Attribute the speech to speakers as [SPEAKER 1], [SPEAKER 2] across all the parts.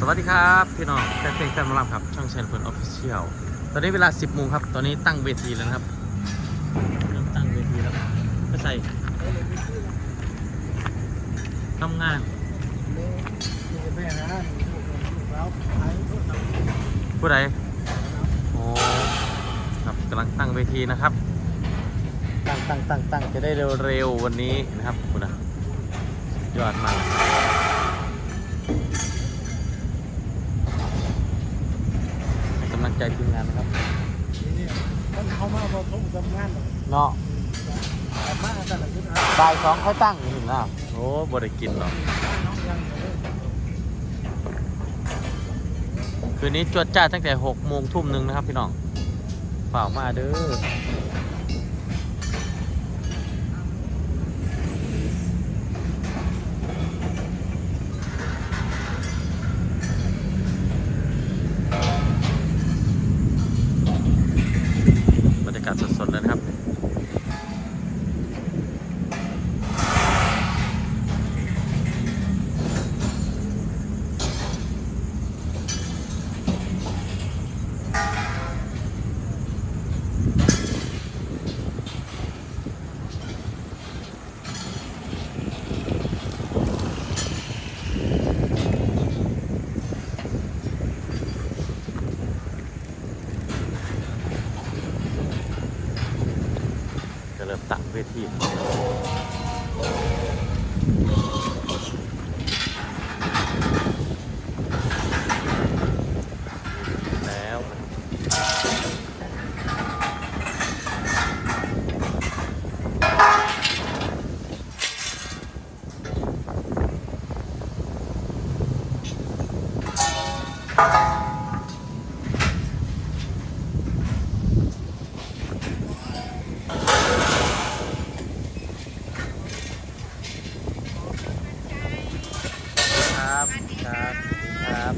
[SPEAKER 1] สวัสดีครับ พี่น้องแฟนเพลงแฟนมอลำครับ ช่องเชนเพื่อนออฟฟิเชียลตอนนี้เวลา 10โมงครับ ตอนนี้ตั้งเวทีแล้วนะครับเริ่มตั้งเวทีแล้วก็ใส่ทำงานผู้ใดโอ้ครับกำลังตั้งเวทีนะครับ ตั้งตั้งตั้งตั้งจะได้เร็วๆวันนี้นะครับคุณนะยอดมาก ใจทีมงานนะครับ
[SPEAKER 2] เขามาบอกเขาทำงานหรอก
[SPEAKER 1] เนาะ
[SPEAKER 2] มาแต่ละชุด
[SPEAKER 1] บ่ายสองค่อยตั้งเห็นะโอ้บริกินหรอก
[SPEAKER 2] น้องยังเลย
[SPEAKER 1] คืนนี้จวดจ้าตั้งแต่หกโมงทุ่มหนึ่งนะครับพี่น้องฝ่ามาเด้อ สดๆเลยนะครับ ครับครับครับ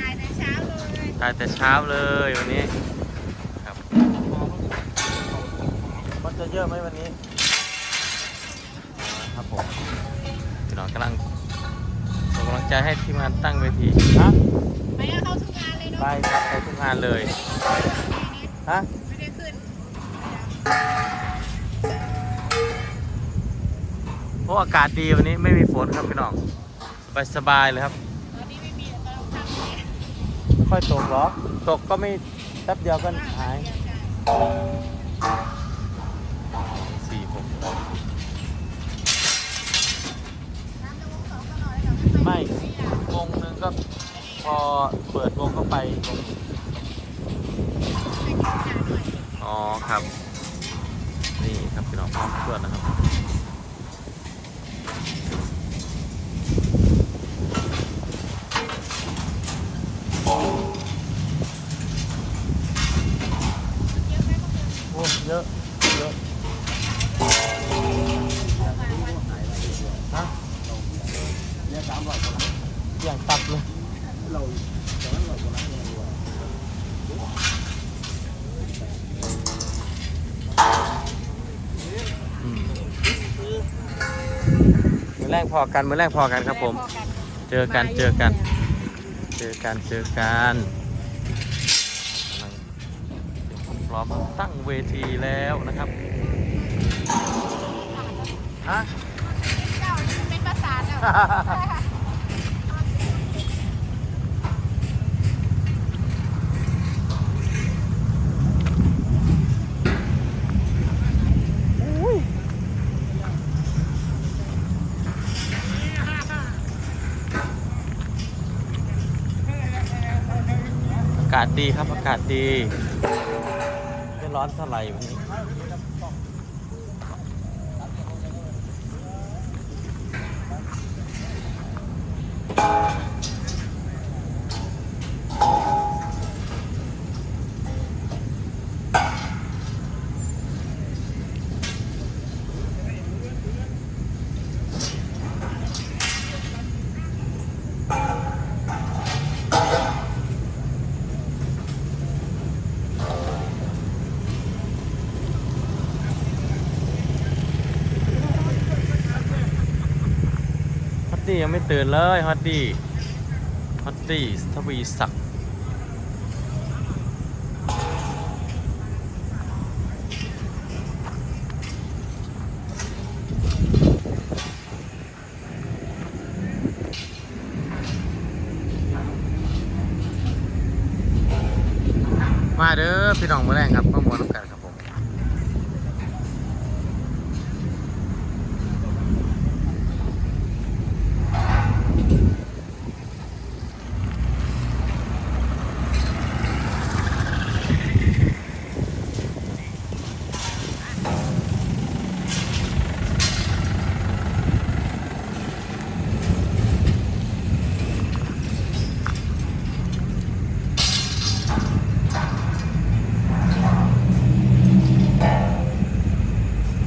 [SPEAKER 3] ถ่ายแต่เช้าเลย
[SPEAKER 1] ถ่ายแต่เช้าเลยวันนี้ครับมันจะเยอะไหมวันนี้อ่าครับผมพี่น้องกำลังส่งกำลังใจให้ทีมงานตั้งเวทีฮะ
[SPEAKER 3] ไม่เอาเข้าทุกงานเลยเนาะ
[SPEAKER 1] ไปครับไปทุกงานเลยฮะ
[SPEAKER 3] ไม่ได้ขึ้น
[SPEAKER 1] เพราะอากาศดีวันนี้ไม่มีฝนครับพี่น้องสบายสบายๆเลยครับ
[SPEAKER 3] ตอนนี้ไม่มีแต่เราทำเนี่ย
[SPEAKER 1] ไม่ค่อยตกหรอกตกก็ไม่แป๊บเดียวก็หายสี่ วงนึงก็พอเปิดวงก็ไปวงอ๋อครับ นี่ครับพี่น้องพร้อมเพื่อนนะครับโอ้เยอะ
[SPEAKER 2] ร้อยกว่าล้าน
[SPEAKER 1] อย่างตับเลย
[SPEAKER 2] เราตอนนั้นเรากว่าล้านเนี่ยดูว่า
[SPEAKER 1] อืมมือแรกพอกันมือแรกพอกันครับผม เจอกันเจอกัน เจอกันเจอกันกำลังพร้อมตั้งเวทีแล้วนะครับฮะ
[SPEAKER 3] เจ้านี่มันเป็นภาษาแล้วา
[SPEAKER 1] กาศดีครับ อากาศดี ไม่ร้อนเท่าไหร่วันนี้ ยังไม่ตื่นเลยฮอตดี้ฮอตตี้ทวีศักดิ์มาเด้อพี่น้องมาแรงครับมามวนน้ำกันครับผม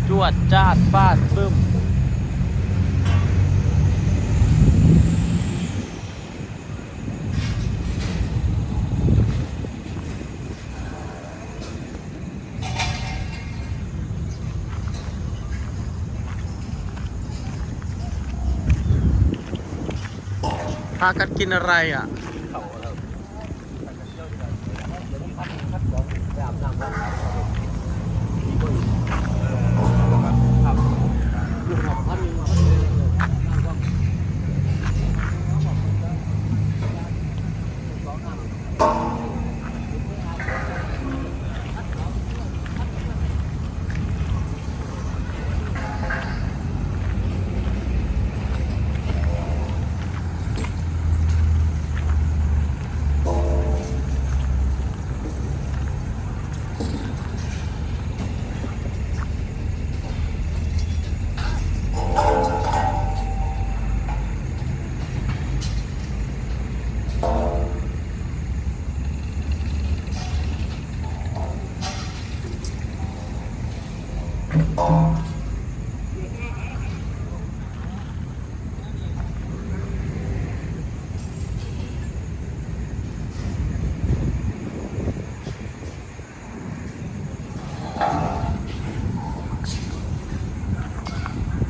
[SPEAKER 1] จ วดจ้าดฟาดบึ้มพากันกินอะไรอะ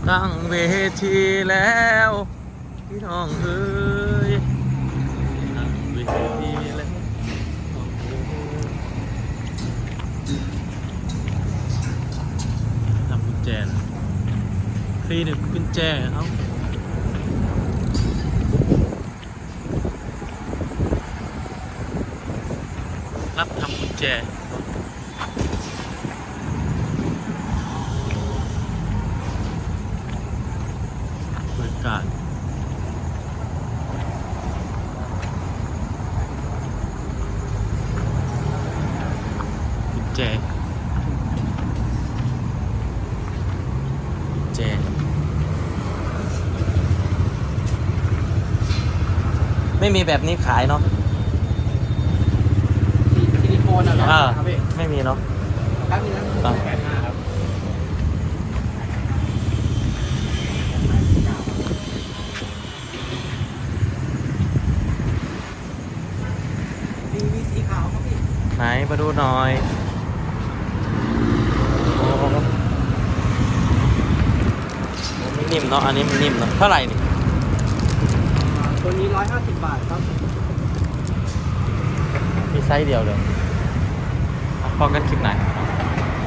[SPEAKER 1] ตั้งเวทีแล้วพี่น้องเอ้ยตั้งเวทีแล้วทำกุญแจนะฟรีหนึ่งกุญแจเอ้ารับทำกุญแจ บริการกุญ แจกุญแจไม่มีแบบนี้ขายเนาะ
[SPEAKER 2] ซิลิโคนอะเหรอ
[SPEAKER 1] อ่า
[SPEAKER 2] ครับพี่
[SPEAKER 1] ไม่มีเนาะ
[SPEAKER 2] ครับนี่นะ
[SPEAKER 1] ครับ
[SPEAKER 2] แปดห้าครับมีมีสีขาวครับพี่
[SPEAKER 1] ไหนมาดูหน่อยโอ้ไม่ นิ่มเนาะอันนี้มันนิ่มเนาะเท่าไหร่นี่
[SPEAKER 2] ตัวนี้ร้อยห้าสิบบาทครับ
[SPEAKER 1] มีไซส์เดียวเลยอะพอกันคลิปไหน